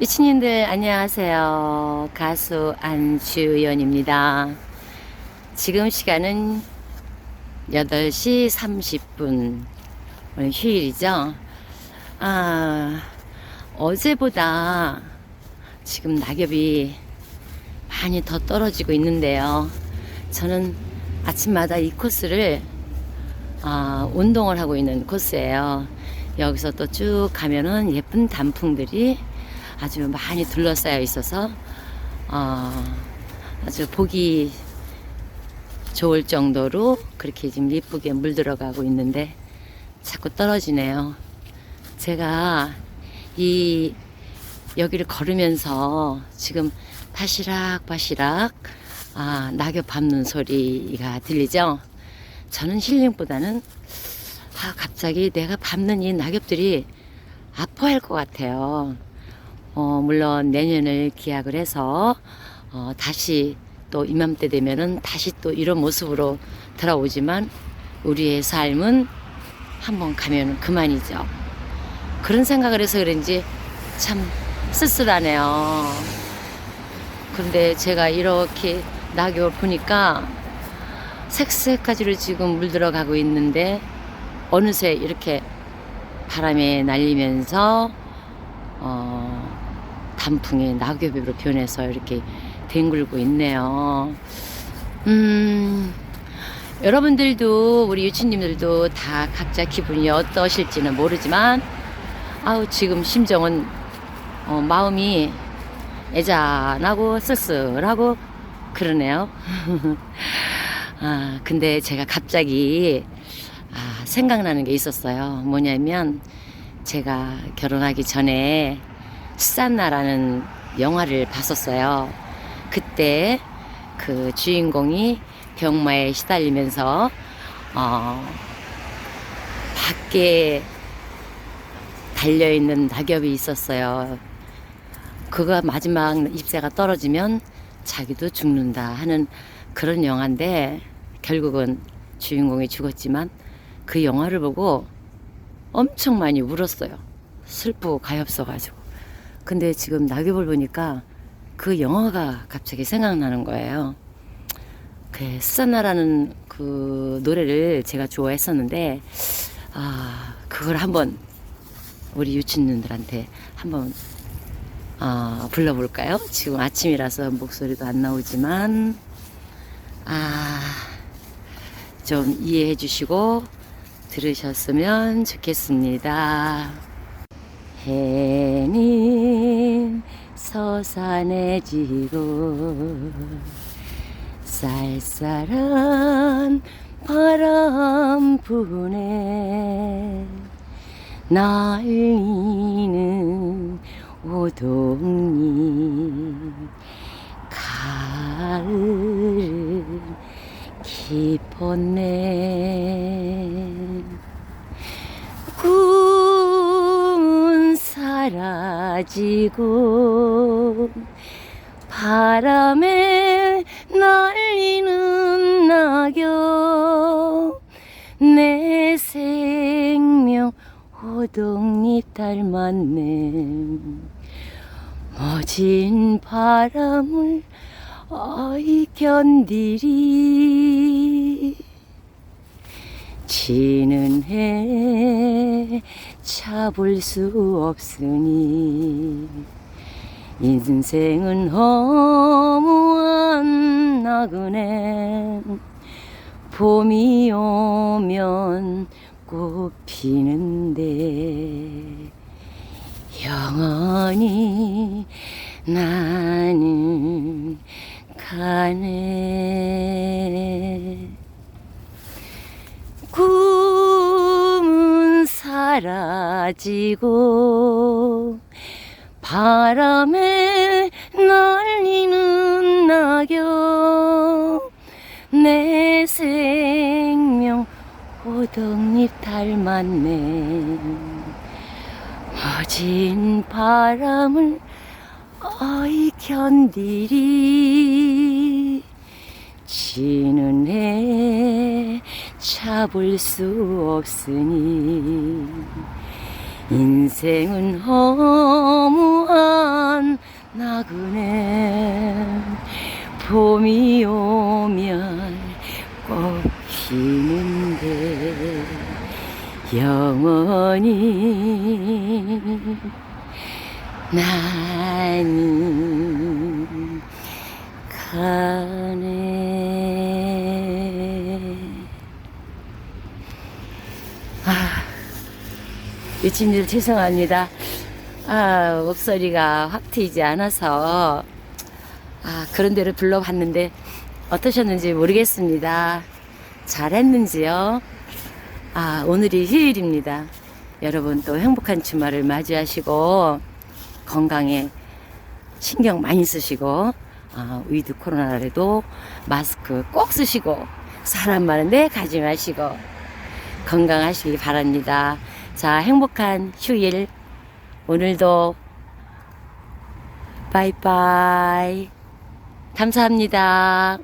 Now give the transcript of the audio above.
이친님들 안녕하세요. 가수 안주연입니다. 지금 시간은 8시 30분. 오늘 휴일이죠. 아, 어제보다 지금 낙엽이 많이 더 떨어지고 있는데요. 저는 아침마다 이 코스를 아, 운동을 하고 있는 코스예요. 여기서 또 쭉 가면은 예쁜 단풍들이 아주 많이 둘러싸여 있어서 어, 아주 보기 좋을 정도로 그렇게 지금 예쁘게 물들어가고 있는데 자꾸 떨어지네요. 제가 이 여기를 걸으면서 지금 바시락 바시락 아, 낙엽 밟는 소리가 들리죠? 저는 힐링보다는 아, 갑자기 내가 밟는 이 낙엽들이 아파할 것 같아요. 어, 물론 내년을 기약을 해서 어, 다시 또 이맘때 되면은 다시 또 이런 모습으로 돌아오지만 우리의 삶은 한번 가면 그만이죠. 그런 생각을 해서 그런지 참 쓸쓸하네요. 그런데 제가 이렇게 낙엽을 보니까 색색까지로 지금 물들어 가고 있는데 어느새 이렇게 바람에 날리면서 어, 단풍이 낙엽으로 변해서 이렇게 뒹굴고 있네요. 음, 여러분들도 우리 유치님들도 다 각자 기분이 어떠실지는 모르지만 아우 지금 심정은 어, 마음이 애잔하고 쓸쓸하고 그러네요. 아 근데 제가 갑자기 아, 생각나는 게 있었어요. 뭐냐면 제가 결혼하기 전에 수산나라는 영화를 봤었어요. 그때 그 주인공이 병마에 시달리면서 어, 밖에 달려 있는 낙엽이 있었어요. 그가 마지막 잎새가 떨어지면 자기도 죽는다 하는 그런 영화인데 결국은 주인공이 죽었지만 그 영화를 보고 엄청 많이 울었어요. 슬프고 가엾어 가지고. 근데 지금 낙엽을 보니까 그 영화가 갑자기 생각나는 거예요. 그 수산나라는 그 노래를 제가 좋아했었는데 아 그걸 한번 우리 유치님들한테 한번 아 불러볼까요? 지금 아침이라서 목소리도 안 나오지만 아 좀 이해해 주시고 들으셨으면 좋겠습니다. 해는 서산해지고 쌀쌀한 바람 부네 날리는 오동잎 가을 깊었네 사라지고 바람에 날리는 낙엽 내 생명 호동잎 닮았네. 멋진 바람을 어이 견디리 지는 해 잡을 수 없으니 인생은 허무한 나그네. 봄이 오면 꽃 피는데 영원히 나는 가네 꿈은 사라지고 바람에 날리는 낙엽 내 생명 호덕잎 닮았네. 멋진 바람을 어이 견디리. 해 잡을 수 없으니 인생은 허무한 난 나그네. 봄이 오면 꽃 피는데 영원히 나는 가네 아 유치님들 죄송합니다. 아 목소리가 확 트이지 않아서. 아 그런 데를 불러봤는데 어떠셨는지 모르겠습니다. 잘했는지요? 아 오늘이 휴일입니다. 여러분 또 행복한 주말을 맞이하시고 건강에 신경 많이 쓰시고 아, 위드 코로나라도 마스크 꼭 쓰시고 사람 많은데 가지 마시고 건강하시기 바랍니다. 자, 행복한 휴일 오늘도 바이바이 감사합니다.